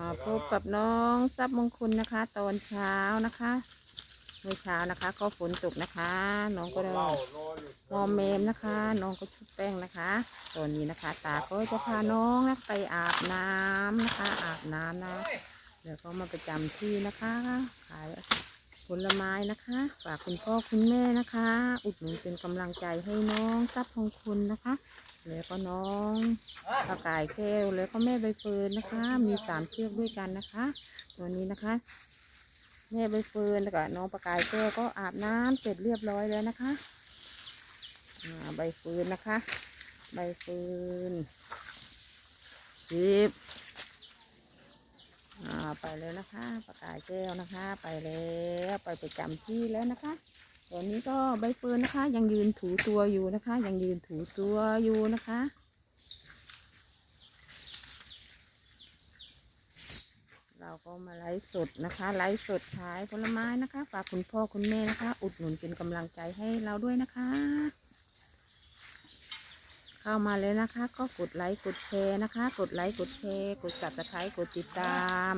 มาพบกับน้องทรัพย์มงคลนะคะ ตอนเช้านะคะเมื่อเช้านะคะ ก็ฝนตกนะคะ น้องก็ได้เล่านอนอยู่มอมเมมนะคะ น้องก็ชุบแป้งนะคะ ตอนนี้นะคะ ตาก็จะพาน้องนะไปอาบน้ำนะคะ อาบน้ำนะเดี๋ยวก็มาประจำที่นะคะขาย ผลไม้นะคะ ฝากคุณพ่อคุณแม่นะคะ อุดหนุนเป็นกำลังใจให้น้องทรัพย์มงคลนะคะ แล้วก็น้องปลากายแก้วแล้วก็แม่ใบเฟิร์นนะคะ มีสามเชือกด้วยกันนะคะ ตัวนี้นะคะ แม่ใบเฟิร์นแล้วก็น้องปลากายแก้วก็อาบน้ำเสร็จเรียบร้อยแล้วนะคะใบเฟิร์นนะคะ ใบเฟิร์นจิบอ่าไปแล้วนะคะปลากายแก้วนะคะ ไปแล้ว ไปประจำที่แล้วนะคะตอนนี้ก็ใบเฟิร์นนะคะ ยังยืนถูตัวอยู่นะคะ ยังยืนถูตัวอยู่นะคะเราก็มาไลฟ์สดนะคะ ไลฟ์สดขายผลไม้นะคะ ฝากคุณพ่อคุณแม่นะคะ อุดหนุนเป็นกำลังใจให้เราด้วยนะคะ เข้ามาเลยนะคะ ก็กดไลค์กดแชร์นะคะ กดไลค์กดแชร์กดจับตะไคร้กดติดตาม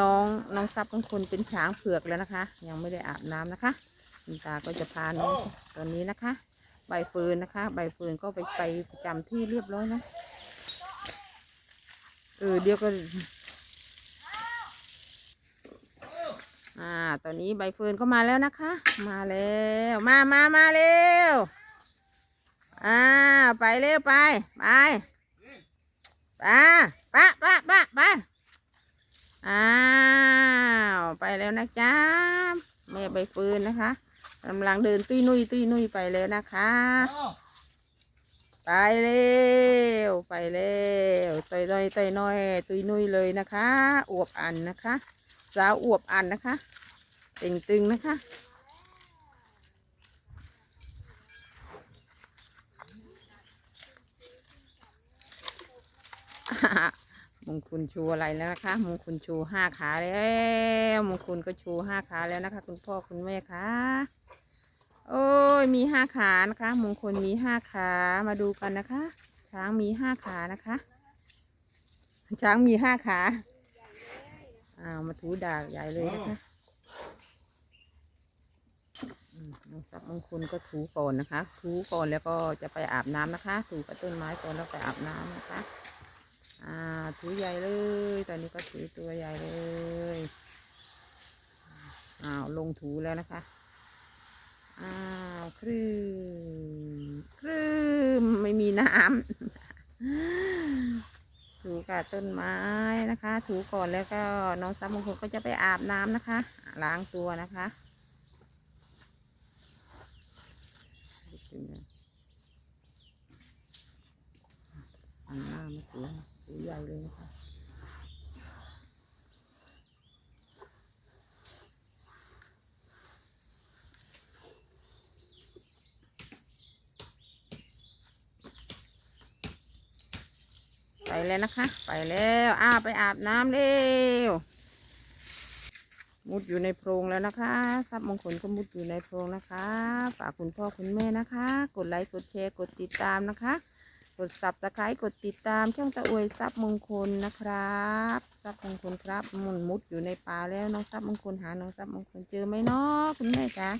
น้องน้องซับของคนเป็นช้างเผือกแล้วนะคะ ยังไม่ได้อาบน้ำนะคะคุณตาก็จะพาน้องตอนนี้นะคะ ใบเฟิร์นนะคะ ใบเฟิร์นก็ไปไปประจำที่เรียบร้อยนะเออเดี๋ยวก็อ่าตอนนี้ใบเฟิร์นก็มาแล้วนะคะ มาแล้วมามามาเร็วอ่าไปเร็วไปไปไปปะปะปะไป อ้าว ไปแล้วนะจ๊ะแม่ใบฟิร์นนะคะกำลังเดินตุ้ยนุยตุ้ยนุยไปแล้วนะคะ ไปเร็วไปเร็วต่อยน้อยต่อยน้อยตุ้ยนุยเลยนะคะ อวบอันนะคะ สาวอวบอันนะคะต่งตึงนะคะ มงคุณชูอะไรแล้วนะคะมงคุณชูห้าขาแล้วมงคุณก็ชูห้าขาแล้วนะคะ คุณพ่อคุณแม่คะโอ้ยมีห้าขานะคะมงคลมีห้าขามาดูกันนะคะ ช้างมีห้าขานะคะ ช้างมีห้าขาอ้าวมาถูดากใหญ่เลยนะคะมน้องสับมงคลก็ถูก่อนนะคะ ถูก่อนแล้วก็จะไปอาบน้ำนะคะ ถูกับต้นไม้ก่อนแล้วไปอาบน้ำนะคะ อ่าถือใหญ่เลย ตอนนี้ก็ถือตัวใหญ่เลยอ้าวลงถูแล้วนะคะอ้าวคลืมคลืมไม่มีน้ำถูกับต้นไม้นะคะ ถูก่อนแล้วก็น้องซับมงคลก็จะไปอาบน้ำนะคะ ล้างตัวนะคะอันหน้ามา ถูถูใหญ่เลยนะคะไปแล้วนะคะ ไปแล้วอ้าไปอาบน้ำเร็วมุดอยู่ในโพรงแล้วนะคะทรัพย์มงคลก็มุดอยู่ในโพรงนะคะ ฝากคุณพ่อคุณแม่นะคะ กดไลค์กดแชร์กดติดตามนะคะ กดสับตะไคร้กดติดตามช่องตะอวยทรัพย์มงคลนะครับทรัพย์มงคลครับมันมุดอยู่ในป่าแล้วน้องทรัพย์มงคลหาน้องทรัพย์มงคลเจอไหมเนาะคุณแม่จ๊ะ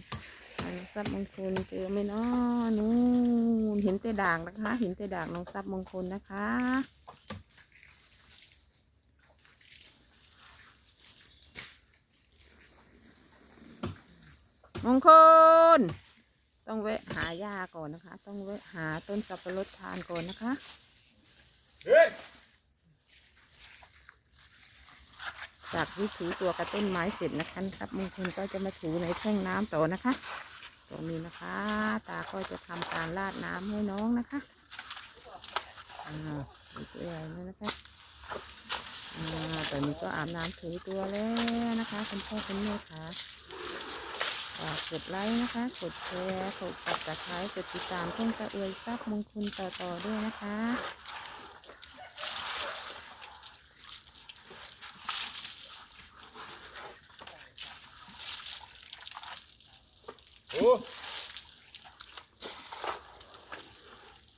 หาน้องทรัพย์มงคลเจอไหมเนาะนู่นเห็นแต่ด่างนะคะ เห็นแต่ด่างน้องทรัพย์มงคลนะคะมงคล ต้องแวะหาหญ้าก่อนนะคะ ต้องแวะหาต้นสับปะรดทานก่อนนะคะเฮ้ยจากที่ถูตัวกระต้นไม้เสร็จนะคะครับมงคลก็จะมาถูในแท่งน้ำต่อนะคะตรงนี้นะคะ ตาก็จะทำการราดน้ำให้น้องนะคะอ่าดูตัวใหญ่เลยนะคะอ่าตอนนี้ก็อาบน้ำถูตัวแล้วนะคะคุณพ่อคุณแม่ค่ะ ฝากกดไลค์นะคะ กดแชร์กดติดตามกดติดตามช่องตะเอยทรัพย์มงคลต่อๆด้วยนะคะโอ้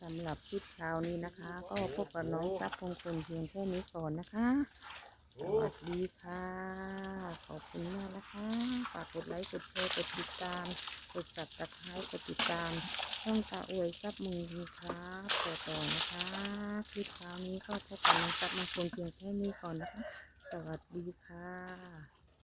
กำหรับคลิปคราวนี้นะคะ ก็พบกับน้องซับมงคลเพียงแค่นี้ก่อนนะคะ สวัสดีค่ะ ขอบคุณมากนะคะฝากกดไลค์กดแชร์กดติดตาม กดสับตะไคร้กดติดตามช่องตาอวยซับมือดีครับต่อต่อนะคะคลิปคราวนี้ก็พบกันซับมาคนเพียงแค่นี้ก่อนนะคะ สวัสดีค่ะ